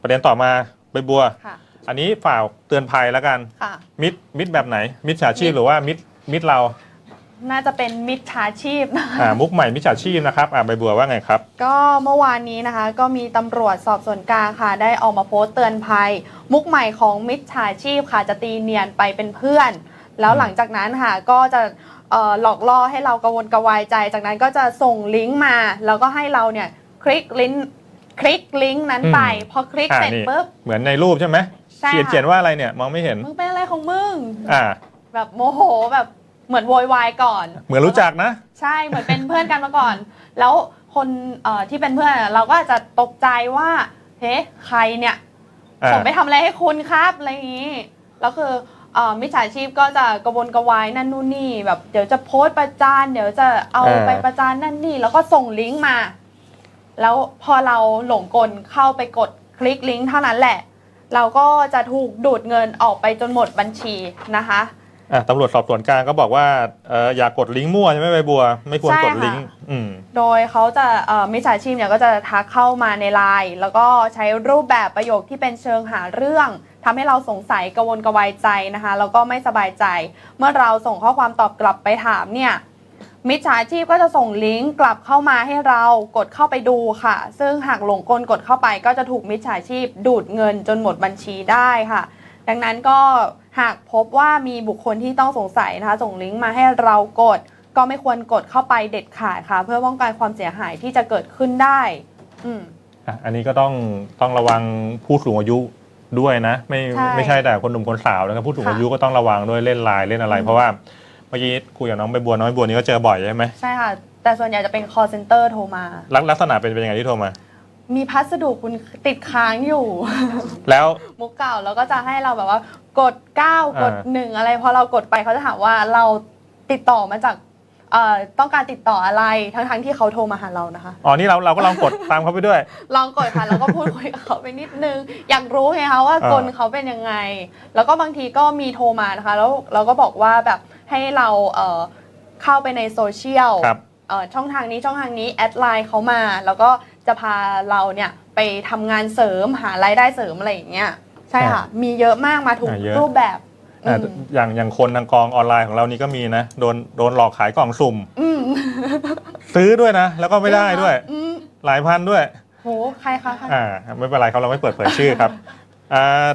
ประเด็นต่อมาใบบัว ค่ะ อันนี้ฝ่ากเตือนภัยแล้วกัน ค่ะ มิดมิดแบบไหน มิดฉาชีพมิดหรือว่ามิดมิดเราน่าจะเป็นมิจฉาชีพนะคะ อ่ามุกใหม่มิจฉาชีพนะครับอ่าใบบัวว่าไงครับ ก็เมื่อวานนี้นะคะ ก็มีตำรวจสอบสวนกลางค่ะ ได้ออกมาโพสต์เตือนภัย มุกใหม่ของมิจฉาชีพค่ะจะตีเนียนไปเป็นเพื่อน แล้วหลังจากนั้นค่ะก็จะเอ่อหลอกล่อให้เรากระวนกระวายใจ จากนั้นก็จะส่งลิงก์มา แล้วก็ให้เราเนี่ยคลิกลิงก์ คลิกลิงก์นั้นไปอืมพอคลิกอ่าเสร็จนี่ปุ๊บเหมือนในรูปใช่ไหมใช่เขียนค่ะเขียนว่าอะไรเนี่ยมองไม่เห็นมึงเป็นอะไรของมึงอ่า แบบโมโหแบบเหมือนโวยวายก่อน เหมือนรู้จักนะ ใช่เหมือนเป็นเพื่อนกันมาก่อน แล้วคนเอ่อที่เป็นเพื่อนอะเราก็อาจจะตกใจว่าเฮ้ใครเนี่ยอ่าผมไปทำอะไรให้คุณครับอะไรอย่างนี้แล้วคือเอ่อมิจฉาชีพก็จะกระวนกระวายนั่นนู่นนี่แบบเดี๋ยวจะโพสต์ประจาน เดี๋ยวจะเอาเออไปประจานนั่นนี่ แล้วก็ส่งลิงก์มา แล้วพอเราหลงกลเข้าไปกดคลิกลิงก์เท่านั้นแหละ เราก็จะถูกดูดเงินออกไปจนหมดบัญชีนะคะอะตำรวจสอบสวนกลางก็บอกว่าเอออย่ากดลิงก์มั่วใช่ไหมใบบัว ไม่ควรใช่กดค่ะลิงก์อืมโดยเขาจะเอ่อมิจฉาชีพเนี่ยก็จะทักเข้ามาในไลน์แล้วก็ใช้รูปแบบประโยคที่เป็นเชิงหาเรื่องทำให้เราสงสัยกระวนกระวายใจนะคะ แล้วก็ไม่สบายใจ เมื่อเราส่งข้อความตอบกลับไปถามเนี่ย มิจฉาชีพก็จะส่งลิงก์กลับเข้ามาให้เรากดเข้าไปดูค่ะ ซึ่งหากหลงกลกดเข้าไปก็จะถูกมิจฉาชีพดูดเงินจนหมดบัญชีได้ค่ะ ดังนั้นก็หากพบว่ามีบุคคลที่ต้องสงสัยนะคะ ส่งลิงก์มาให้เรากด ก็ไม่ควรกดเข้าไปเด็ดขาดค่ะ เพื่อป้องกันความเสียหายที่จะเกิดขึ้นได้ อืมอะอันนี้ก็ต้องต้องระวังผู้สูงอายุด้วยนะ ไม่ใช่ ไม่ใช่แต่คนหนุ่มคนสาวนะครับผู้สูงค่ะอายุก็ต้องระวังด้วยเล่นไลน์เล่นอะไรอืมเพราะว่า เมื่อกี้คุยกับน้องใบบัวน้องใบบัวนี่ก็เจอบ่อยใช่ไหมใช่ค่ะ แต่ส่วนใหญ่จะเป็น call center โทรมา ลักลักษณะเป็นเป็นยังไงที่โทรมา มีพัสดุคุณติดค้างอยู่ แล้ว มุกเก่าแล้วก็จะให้เราแบบว่ากด 9 กดอ่า1อะไรพอเรากดไปเขาจะถามว่าเราติดต่อมาจากเอ่อต้องการติดต่ออะไรทั้งๆที่เขาโทรมาหาเรานะคะ อ๋อนี่เราเราก็ลองกด ตามเขาไปด้วย ลองกดค่ะแล้วก็พูดคุยกับเขาไปนิดนึง อยากรู้ไงคะว่าอ่ากลเขาเป็นยังไง แล้วก็บางทีก็มีโทรมานะคะ แล้วเราก็บอกว่าแบบ ให้เราเอ่อเข้าไปในโซเชียลครับ เอ่อช่องทางนี้ช่องทางนี้แอดไลน์เขามา แล้วก็จะพาเราเนี่ยไปทำงานเสริมหารายได้เสริมอะไรอย่างเงี้ยใช่ค่ะ มีเยอะมากมาถูกอ่าเยอะ รูปแบบอะอืมอย่างอย่างคนทางกองออนไลน์ของเรานี่ก็มีนะโดนโดนหลอกขายกล่องสุ่ม อืมซื้อด้วยนะ แล้วก็ไม่ได้ด้วย อืมหลายพันด้วย โหใครคะใคร อ่า ไม่เป็นไรครับเราไม่เปิดเผยชื่อครับอ่า